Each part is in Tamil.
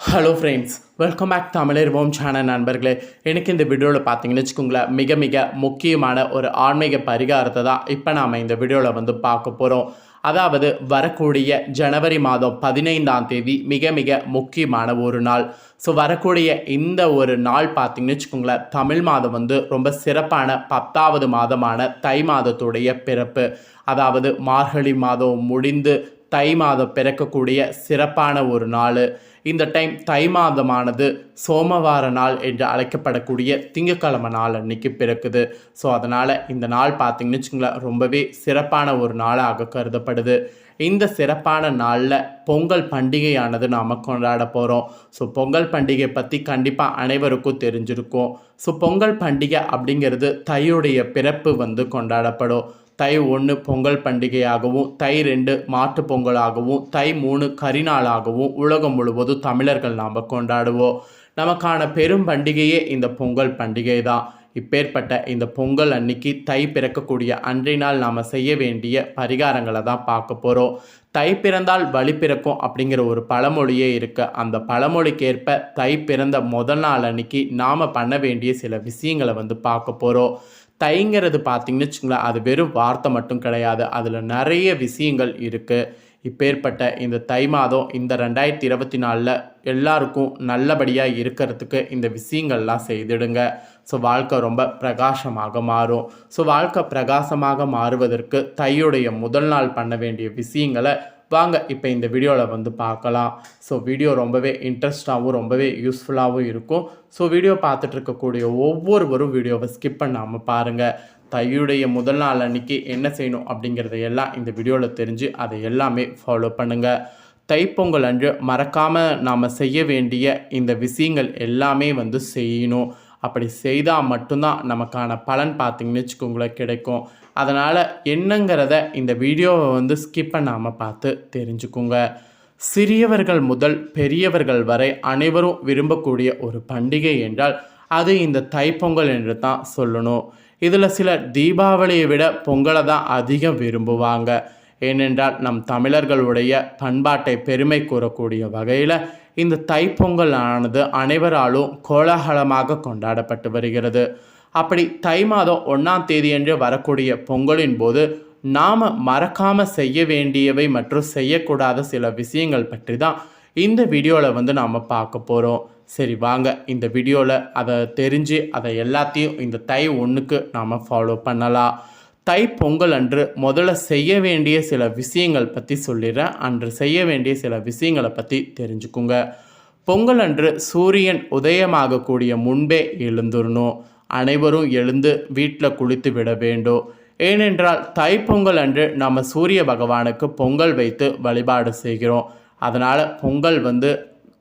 ஹலோ ஃப்ரெண்ட்ஸ் வெல்கம் பேக் தமிழர்வோம் சேனல் நண்பர்களே. எனக்கு இந்த வீடியோவில் பார்த்தீங்கன்னு வச்சுக்கோங்களேன் மிக மிக முக்கியமான ஒரு ஆன்மீக பரிகாரத்தை தான் இப்போ நாம் இந்த வீடியோவில் வந்து பார்க்க போகிறோம் அதாவது வரக்கூடிய ஜனவரி மாதம் பதினைந்தாம் தேதி மிக மிக முக்கியமான ஒரு நாள். ஸோ வரக்கூடிய இந்த ஒரு நாள் பார்த்தீங்கன்னு வச்சுக்கோங்களேன் தமிழ் மாதம் வந்து ரொம்ப சிறப்பான பத்தாவது மாதமான தை மாதத்துடைய பிறப்பு. அதாவது மார்கழி மாதம் முடிந்து தை மாதம் பிறக்கக்கூடிய சிறப்பான ஒரு நாள். இந்த டைம் தை மாதமானது சோமவார நாள் என்று அழைக்கப்படக்கூடிய திங்கக்கிழமை நாள் அன்னைக்கு பிறக்குது. ஸோ அதனால் இந்த நாள் பார்த்தீங்கன்னு வச்சுங்களேன் ரொம்பவே சிறப்பான ஒரு நாளாக கருதப்படுது. இந்த சிறப்பான நாளில் பொங்கல் பண்டிகையானது நாம் கொண்டாட போகிறோம் ஸோ பொங்கல் பண்டிகை பற்றி கண்டிப்பாக அனைவருக்கும் தெரிஞ்சிருக்கும். ஸோ பொங்கல் பண்டிகை அப்படிங்கிறது தையுடைய பிறப்பு வந்து கொண்டாடப்படும். தை ஒன்று பொங்கல் பண்டிகையாகவும் தை ரெண்டு மாட்டு பொங்கலாகவும் தை மூணு கரிநாளாகவும் உலகம் முழுவதும் தமிழர்கள் நாம் கொண்டாடுவோம். நமக்கான பெரும் பண்டிகையே இந்த பொங்கல் பண்டிகை தான் இப்பேற்பட்ட இந்த பொங்கல் அன்னைக்கு தை பிறக்கக்கூடிய அன்றைய நாள் நாம் செய்ய வேண்டிய பரிகாரங்களை தான் பார்க்க போகிறோம் தை பிறந்தால் வழி பிறக்கும் அப்படிங்கிற ஒரு பழமொழியே இருக்கு. அந்த பழமொழிக்கேற்ப தை பிறந்த முதல் நாள் அன்னைக்கு நாம் பண்ண வேண்டிய சில விஷயங்களை வந்து பார்க்க போகிறோம் தைங்கிறது பார்த்தீங்கன்னு வச்சுங்களேன் அது வெறும் வார்த்தை மட்டும் கிடையாது. அதில் நிறைய விஷயங்கள் இருக்குது இப்பேற்பட்ட இந்த தை மாதம் இந்த ரெண்டாயிரத்தி இருபத்தி நாலில் எல்லாருக்கும் நல்லபடியாக இருக்கிறதுக்கு இந்த விஷயங்கள்லாம் செய்திடுங்க. ஸோ வாழ்க்கை ரொம்ப பிரகாசமாக மாறும். ஸோ வாழ்க்கை பிரகாசமாக மாறுவதற்கு தையுடைய முதல் நாள் பண்ண வேண்டிய விஷயங்களை வாங்க இப்போ இந்த வீடியோவில் வந்து பார்க்கலாம். ஸோ வீடியோ ரொம்பவே இன்ட்ரெஸ்டாகவும் ரொம்பவே யூஸ்ஃபுல்லாகவும் இருக்கும். ஸோ வீடியோ பார்த்துட்டு இருக்கக்கூடிய ஒவ்வொருவரும் வீடியோவை ஸ்கிப் பண்ணாமல் பாருங்கள் தையுடைய முதல் நாள் அன்னைக்கு என்ன செய்யணும் அப்படிங்கிறத எல்லாம் இந்த வீடியோவில் தெரிஞ்சு அதை எல்லாமே ஃபாலோ பண்ணுங்கள் தைப்பொங்கல் அன்று மறக்காமல் நாம் செய்ய வேண்டிய இந்த விஷயங்கள் எல்லாமே வந்து செய்யணும். அப்படி செய்தால் மட்டும்தான் நமக்கான பலன் பார்த்திங்கன்னு வச்சுக்கோங்களேன் கிடைக்கும். அதனால் என்னங்கிறத இந்த வீடியோவை வந்து ஸ்கிப் பண்ணாமல் பார்த்து தெரிஞ்சுக்கோங்க. சிறியவர்கள் முதல் பெரியவர்கள் வரை அனைவரும் விரும்பக்கூடிய ஒரு பண்டிகை என்றால் அது இந்த தைப்பொங்கல் என்று தான் சொல்லணும். இதில் சிலர் தீபாவளியை விட பொங்கலை தான் அதிகம் விரும்புவாங்க. ஏனென்றால் நம் தமிழர்களுடைய பண்பாட்டை பெருமை கூறக்கூடிய வகையில் இந்த தைப்பொங்கல் ஆனது அனைவராலும் கோலாகலமாக கொண்டாடப்பட்டு வருகிறது. அப்படி தை மாதம் ஒன்றாம் தேதியன்று வரக்கூடிய பொங்கலின் போது நாம் மறக்காமல் செய்ய வேண்டியவை மற்றும் செய்யக்கூடாத சில விஷயங்கள் பற்றி தான் இந்த வீடியோவில் வந்து நாம் பார்க்க போகிறோம் சரி வாங்க. இந்த வீடியோவில் அதை தெரிஞ்சு அதை எல்லாத்தையும் இந்த தை ஒன்றுக்கு நாம் ஃபாலோ பண்ணலாம். தை பொங்கல் அன்று முதல்ல செய்ய வேண்டிய சில விஷயங்கள் பற்றி சொல்லிடுறேன். அன்று செய்ய வேண்டிய சில விஷயங்களை பற்றி தெரிஞ்சுக்குங்க. பொங்கல் அன்று சூரியன் உதயமாகக்கூடிய முன்பே எழுந்துடணும் அனைவரும் எழுந்து வீட்டில் குளித்து விட வேண்டும். ஏனென்றால் தைப்பொங்கல் அன்று நம்ம சூரிய பகவானுக்கு பொங்கல் வைத்து வழிபாடு செய்கிறோம். அதனால் பொங்கல் வந்து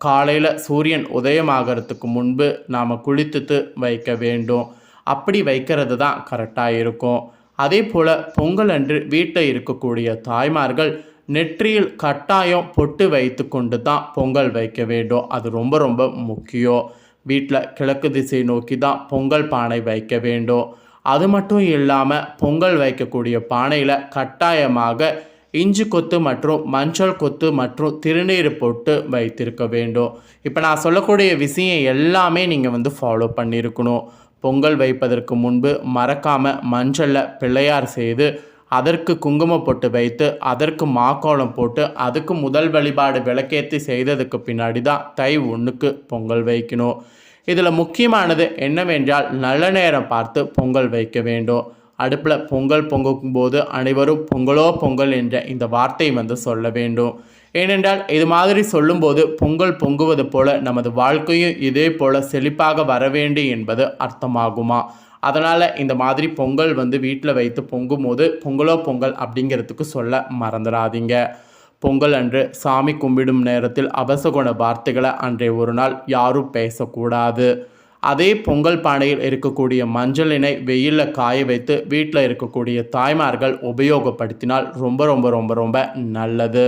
காலையில் சூரியன் உதயமாகிறதுக்கு முன்பு நாம் குளித்துட்டு வைக்க வேண்டும். அப்படி வைக்கிறது தான் கரெக்டாக இருக்கும். அதே போல் பொங்கல் அன்று வீட்டில் இருக்கக்கூடிய தாய்மார்கள் நெற்றியில் கட்டாயம் பொட்டு வைத்து கொண்டு தான் பொங்கல் வைக்க வேண்டும். அது ரொம்ப ரொம்ப முக்கியம். வீட்டில் கிழக்கு திசை நோக்கி தான் பொங்கல் பானை வைக்க வேண்டும். அது மட்டும் இல்லாமல் பொங்கல் வைக்கக்கூடிய பானையில் கட்டாயமாக இஞ்சி கொத்து மற்றும் மஞ்சள் கொத்து மற்றும் திருநீர் போட்டு வைத்திருக்க வேண்டும். இப்போ நான் சொல்லக்கூடிய விஷயம் எல்லாமே நீங்கள் வந்து ஃபாலோ பண்ணியிருக்கணும் பொங்கல் வைப்பதற்கு முன்பு மறக்காமல் மஞ்சளில் பிள்ளையார் செய்து அதற்கு குங்குமம் போட்டு வைத்து அதற்கு மாக்கோளம் போட்டு அதுக்கு முதல் வழிபாடு விளக்கேற்றி செய்ததுக்கு பின்னாடி தான் தை ஒன்றுக்கு பொங்கல் வைக்கணும். இதில் முக்கியமானது என்னவென்றால் நல்ல நேரம் பார்த்து பொங்கல் வைக்க வேண்டும். அடுப்பில் பொங்கல் பொங்கும் போது அனைவரும் பொங்கலோ பொங்கல் என்ற இந்த வார்த்தை வந்து சொல்ல வேண்டும். ஏனென்றால் இது மாதிரி சொல்லும்போது பொங்கல் பொங்குவது போல நமது வாழ்க்கையும் இதே போல செழிப்பாக வர வேண்டும் என்பது அர்த்தமாகுமா? அதனால் இந்த மாதிரி பொங்கல் வந்து வீட்டில் வைத்து பொங்கும் போது பொங்கலோ பொங்கல் அப்படிங்கிறதுக்கு சொல்ல மறந்துடாதீங்க. பொங்கல் அன்று சாமி கும்பிடும் நேரத்தில் அபசகுண வார்த்தைகளை அன்றைய ஒரு நாள் யாரும் பேசக்கூடாது. அதே பொங்கல் பானையில் இருக்கக்கூடிய மஞ்சளினை வெயிலில் காய வைத்து வீட்டில் இருக்கக்கூடிய தாய்மார்கள் உபயோகப்படுத்தினால் ரொம்ப ரொம்ப ரொம்ப ரொம்ப நல்லது.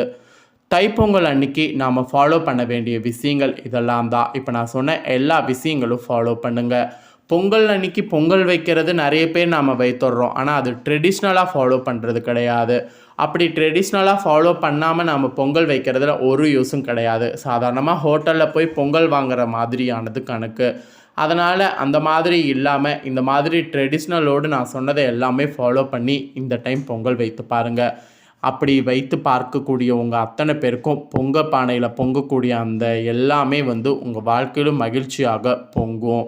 தைப்பொங்கல் அன்னைக்கு நாம் ஃபாலோ பண்ண வேண்டிய விஷயங்கள் இதெல்லாம் தான். இப்போ நான் சொன்ன எல்லா விஷயங்களும் ஃபாலோ பண்ணுங்கள் பொங்கல் அன்னைக்கு பொங்கல் வைக்கிறது நிறைய பேர் நாம் வைத்துடுறோம். ஆனால் அது ட்ரெடிஷ்னலாக ஃபாலோ பண்ணுறது கிடையாது. அப்படி ட்ரெடிஷ்னலாக ஃபாலோ பண்ணாமல் நாம் பொங்கல் வைக்கிறதுல ஒரு யூஸும் கிடையாது. சாதாரணமாக ஹோட்டலில் போய் பொங்கல் வாங்குற மாதிரியானது கணக்கு. அதனால் அந்த மாதிரி இல்லாமல் இந்த மாதிரி ட்ரெடிஷ்னலோடு நான் சொன்னதை எல்லாமே ஃபாலோ பண்ணி இந்த டைம் பொங்கல் வைத்து பாருங்கள் அப்படி வைத்து பார்க்கக்கூடிய உங்கள் அத்தனை பேருக்கும் பொங்க பானையில் பொங்கக்கூடிய அந்த எல்லாமே வந்து உங்கள் வாழ்க்கையிலும் மகிழ்ச்சியாக பொங்கும்.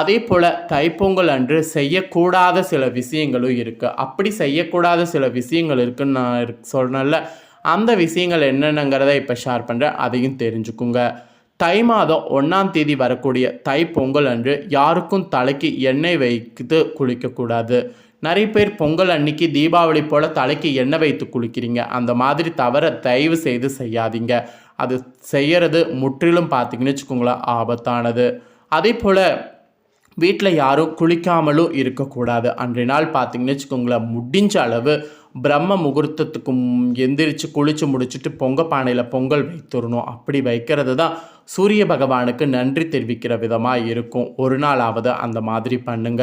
அதே போல் தைப்பொங்கல் அன்று செய்யக்கூடாத சில விஷயங்களும் இருக்குது அப்படி செய்யக்கூடாத சில விஷயங்கள் இருக்குன்னு நான் சொன்னல அந்த விஷயங்கள் என்னென்னங்கிறத இப்போ ஷேர் பண்ணுறேன் அதையும் தெரிஞ்சுக்குங்க. தை மாதம் ஒன்றாம் தேதி வரக்கூடிய தை பொங்கல் அன்று யாருக்கும் தலைக்கு எண்ணெய் வைத்து குளிக்கக்கூடாது. நிறைய பேர் பொங்கல் அன்னைக்கு தீபாவளி போல் தலைக்கு எண்ணெய் வைத்து குளிக்கிறீங்க. அந்த மாதிரி தவற தயவு செய்து செய்யாதீங்க. அது செய்யறது முற்றிலும் பார்த்தீங்கன்னு வச்சுக்கோங்களேன் ஆபத்தானது. அதே போல் வீட்டில் யாரும் குளிக்காமலும் இருக்கக்கூடாது. அன்றைய நாள் பார்த்திங்கன்னு வச்சுக்கோங்களேன் முடிஞ்ச அளவு பிரம்ம முகூர்த்தத்துக்கும் எந்திரிச்சு குளித்து முடிச்சுட்டு பொங்க பானையில் பொங்கல் வைத்துடணும். அப்படி வைக்கிறது தான் சூரிய பகவானுக்கு நன்றி தெரிவிக்கிற விதமாக இருக்கும். ஒரு நாளாவது அந்த மாதிரி பண்ணுங்க.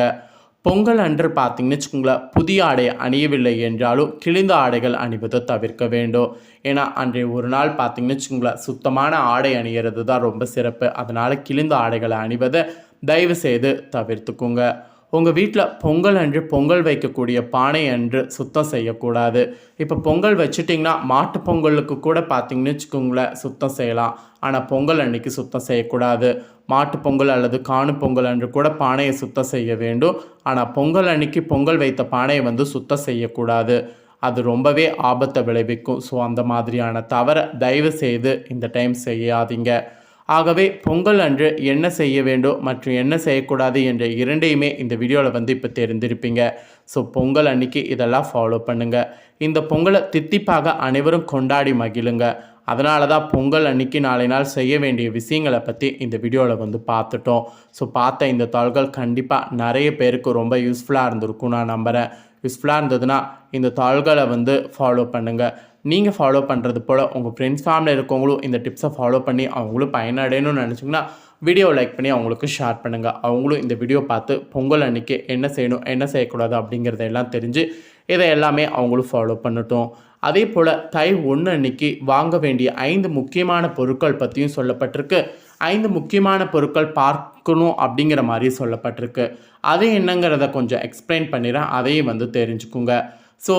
பொங்கல் அன்று பார்த்தீங்கன்னு வச்சுக்கோங்களேன் புதிய ஆடை அணியவில்லை என்றாலும் கிழிந்த ஆடைகள் அணிவதை தவிர்க்க வேண்டும். ஏன்னா அன்றைய ஒரு நாள் பார்த்தீங்கன்னு வச்சுக்கோங்களேன் சுத்தமான ஆடை அணிகிறது தான் ரொம்ப சிறப்பு. அதனால் கிழிந்த ஆடைகளை அணிவதை தயவு செய்து தவிர்த்துக்குங்க. உங்கள் வீட்டில் பொங்கல் அன்று பொங்கல் வைக்கக்கூடிய பானை அன்று சுத்தம் செய்யக்கூடாது. இப்போ பொங்கல் வச்சுட்டிங்கன்னா மாட்டு பொங்கலுக்கு கூட பார்த்தீங்கன்னு வச்சுக்கோங்களேன் சுத்தம் செய்யலாம். ஆனால் பொங்கல் அன்னைக்கு சுத்தம் செய்யக்கூடாது. மாட்டு பொங்கல் அல்லது காணு பொங்கல் அன்று கூட பானையை சுத்தம் செய்ய வேண்டும். ஆனால் பொங்கல் அன்னைக்கு பொங்கல் வைத்த பானையை வந்து சுத்தம் செய்யக்கூடாது. அது ரொம்பவே ஆபத்தை விளைவிக்கும். ஸோ அந்த மாதிரியான தவறை தயவு செய்து இந்த டைம் செய்யாதீங்க. ஆகவே பொங்கல் அன்று என்ன செய்ய வேண்டும் மற்றும் என்ன செய்யக்கூடாது என்ற இரண்டையுமே இந்த வீடியோவில் வந்து இப்போ தெரிந்திருப்பீங்க. ஸோ பொங்கல் அன்னைக்கு இதெல்லாம் ஃபாலோ பண்ணுங்கள் இந்த பொங்கலை தித்திப்பாக அனைவரும் கொண்டாடி மகிழுங்க. அதனால தான் பொங்கல் அன்னைக்கு நாளை நாள் செய்ய வேண்டிய விஷயங்களை பற்றி இந்த வீடியோவில் வந்து பார்த்துட்டோம். ஸோ பார்த்த இந்த தாள்கள் கண்டிப்பாக நிறைய பேருக்கு ரொம்ப யூஸ்ஃபுல்லாக இருந்திருக்கும் நான் நம்புகிறேன் யூஸ்ஃபுல்லாக இருந்ததுன்னா இந்த தாள்களை வந்து ஃபாலோ பண்ணுங்கள் நீங்கள் ஃபாலோ பண்ணுறது போல் உங்கள் ஃப்ரெண்ட்ஸ் ஃபேமிலியில் இருக்கவங்களும் இந்த டிப்ஸை ஃபாலோ பண்ணி அவங்களும் பயனடையணும்னு நினச்சிங்கன்னா வீடியோ லைக் பண்ணி அவங்களுக்கு ஷேர் பண்ணுங்கள் அவங்களும் இந்த வீடியோ பார்த்து பொங்கல் அன்னைக்கு என்ன செய்யணும் என்ன செய்யக்கூடாது அப்படிங்கிறத எல்லாம் தெரிஞ்சு இதை எல்லாமே அவங்களும் ஃபாலோ பண்ணட்டும். அதே போல் தை ஒன்று அன்னைக்கு வாங்க வேண்டிய ஐந்து முக்கியமான பொருட்கள் பற்றியும் சொல்லப்பட்டிருக்கு. ஐந்து முக்கியமான பொருட்கள் பார்க்கணும் அப்படிங்கிற மாதிரி சொல்லப்பட்டிருக்கு. அது என்னங்கிறத கொஞ்சம் எக்ஸ்பிளைன் பண்ணிடுறேன். அதையும் வந்து தெரிஞ்சுக்குங்க. ஸோ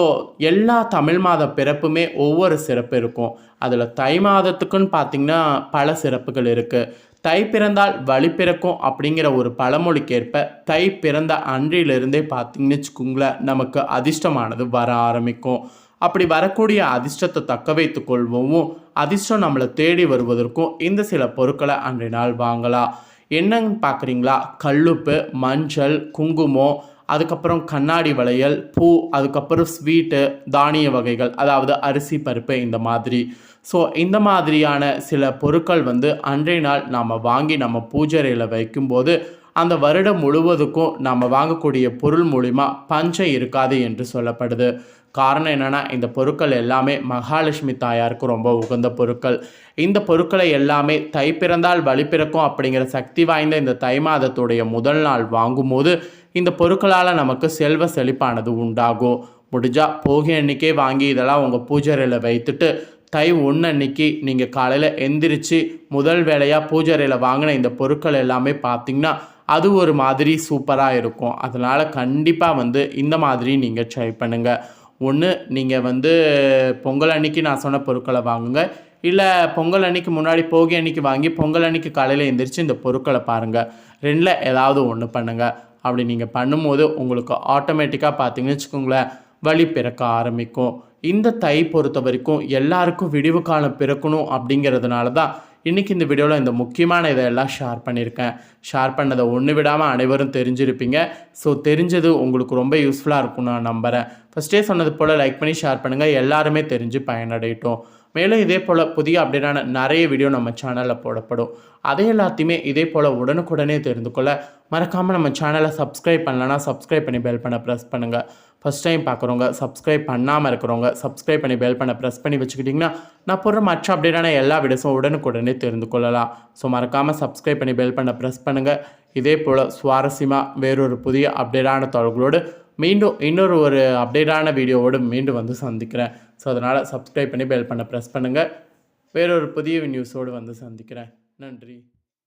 எல்லா தமிழ் மாத பிறப்புமே ஒவ்வொரு சிறப்பு இருக்கும். அதில் தை மாதத்துக்குன்னு பார்த்திங்கன்னா பல சிறப்புகள் இருக்குது தை பிறந்தால் வழி பிறக்கும் அப்படிங்கிற ஒரு பழமொழிக்கேற்ப தை பிறந்த அன்றிலிருந்தே பார்த்திங்கன்னு வச்சுக்கோங்களேன் நமக்கு அதிர்ஷ்டமானது வர ஆரம்பிக்கும். அப்படி வரக்கூடிய அதிர்ஷ்டத்தை தக்க வைத்து கொள்வோமும் அதிர்ஷ்டம் நம்மளை தேடி வருவதற்கும் இந்த சில பொருட்களை அன்றைய நாள் வாங்கலாம். என்னன்னு பார்க்குறீங்களா கல்லுப்பு மஞ்சள் குங்குமம் அதுக்கப்புறம் கண்ணாடி வளையல் பூ அதுக்கப்புறம் ஸ்வீட்டு தானிய வகைகள் அதாவது அரிசி பருப்பு இந்த மாதிரி. ஸோ இந்த மாதிரியான சில பொருட்கள் வந்து அன்றைய நாள் நாம் வாங்கி நம்ம பூஜைறையில் வைக்கும்போது அந்த வருடம் முழுவதுக்கும் நாம் வாங்கக்கூடிய பொருள் மூலிமா பஞ்சம் இருக்காது என்று சொல்லப்படுது. காரணம் என்னென்னா இந்த பொருட்கள் எல்லாமே மகாலட்சுமி தாயாருக்கு ரொம்ப உகந்த பொருட்கள். இந்த பொருட்களை எல்லாமே தை பிறந்தால் வழி பிறக்கும் அப்படிங்கிற சக்தி வாய்ந்த இந்த தை மாதத்துடைய முதல் நாள் வாங்கும்போது இந்த பொருட்களால் நமக்கு செல்வ செழிப்பானது உண்டாகும். முடிஞ்சால் போகி அன்னைக்கே வாங்கி இதெல்லாம் உங்கள் பூஜரையில் வைத்துட்டு தை ஒன்று அன்னைக்கு நீங்கள் காலையில் எந்திரிச்சு முதல் வேலையாக பூஜரையில் வாங்கின இந்த பொருட்கள் எல்லாமே பார்த்தீங்கன்னா அது ஒரு மாதிரி சூப்பராக இருக்கும். அதனால் கண்டிப்பாக வந்து இந்த மாதிரி நீங்கள் ட்ரை பண்ணுங்கள் ஒன்று நீங்கள் வந்து பொங்கல் அன்னைக்கு நான் சொன்ன பொருட்களை வாங்குங்க. இல்லை பொங்கல் அன்னைக்கு முன்னாடி போகி அன்னைக்கு வாங்கி பொங்கல் அன்னைக்கு காலையில் எந்திரிச்சு இந்த பொருட்களை பாருங்கள் ரெண்டில் ஏதாவது ஒன்று பண்ணுங்கள் அப்படி நீங்கள் பண்ணும்போது உங்களுக்கு ஆட்டோமேட்டிக்காக பார்த்தீங்கன்னு வச்சுக்கோங்களேன் வழி பிறக்க ஆரம்பிக்கும். இந்த தை பொறுத்த வரைக்கும் எல்லாருக்கும் விடிவு காலம் பிறக்கணும் அப்படிங்கிறதுனால தான் இன்றைக்கி இந்த வீடியோவில் இந்த முக்கியமான இதையெல்லாம் ஷேர் பண்ணியிருக்கேன். ஷேர் பண்ணதை ஒன்று விடாமல் அனைவரும் தெரிஞ்சிருப்பீங்க. ஸோ தெரிஞ்சது உங்களுக்கு ரொம்ப யூஸ்ஃபுல்லாக இருக்கும் நான் நம்புகிறேன் ஃபஸ்ட்டே சொன்னது போல் லைக் பண்ணி ஷேர் பண்ணுங்கள் எல்லாருமே தெரிஞ்சு பயனடையட்டும். மேலும் இதே போல் புதிய அப்டேட்டான நிறைய வீடியோ நம்ம சேனலில் போடப்படும். அதை எல்லாத்தையுமே இதே போல் உடனுக்குடனே தெரிந்து கொள்ள மறக்காமல் நம்ம சேனலை சப்ஸ்கிரைப் பண்ணலன்னா சப்ஸ்கிரைப் பண்ணி பெல் பண்ண ப்ரெஸ் பண்ணுங்கள் ஃபஸ்ட் டைம் பார்க்குறவங்க சப்ஸ்கிரைப் பண்ணாமல் இருக்கிறவங்க சப்ஸ்கிரைப் பண்ணி பெல் பண்ண ப்ரெஸ் பண்ணி வச்சுக்கிட்டிங்கன்னா நான் போடுற மற்ற அப்டேட்டான எல்லா வீடியோஸும் உடனுக்குடனே தெரிந்து கொள்ளலாம். ஸோ மறக்காமல் சப்ஸ்கிரைப் பண்ணி பெல் பண்ண ப்ரெஸ் பண்ணுங்கள் இதே போல் சுவாரஸ்யமாக வேறொரு புதிய அப்டேட்டான தொடர்களோடு மீண்டும் இன்னொரு ஒரு அப்டேட்டான வீடியோவோடு மீண்டும் வந்து சந்திக்கிறேன். ஸோ அதனால் சப்ஸ்கிரைப் பண்ணி பெல் பண்ண ப்ரெஸ் பண்ணுங்கள் வேறொரு புதிய நியூஸோடு வந்து சந்திக்கிறேன். நன்றி.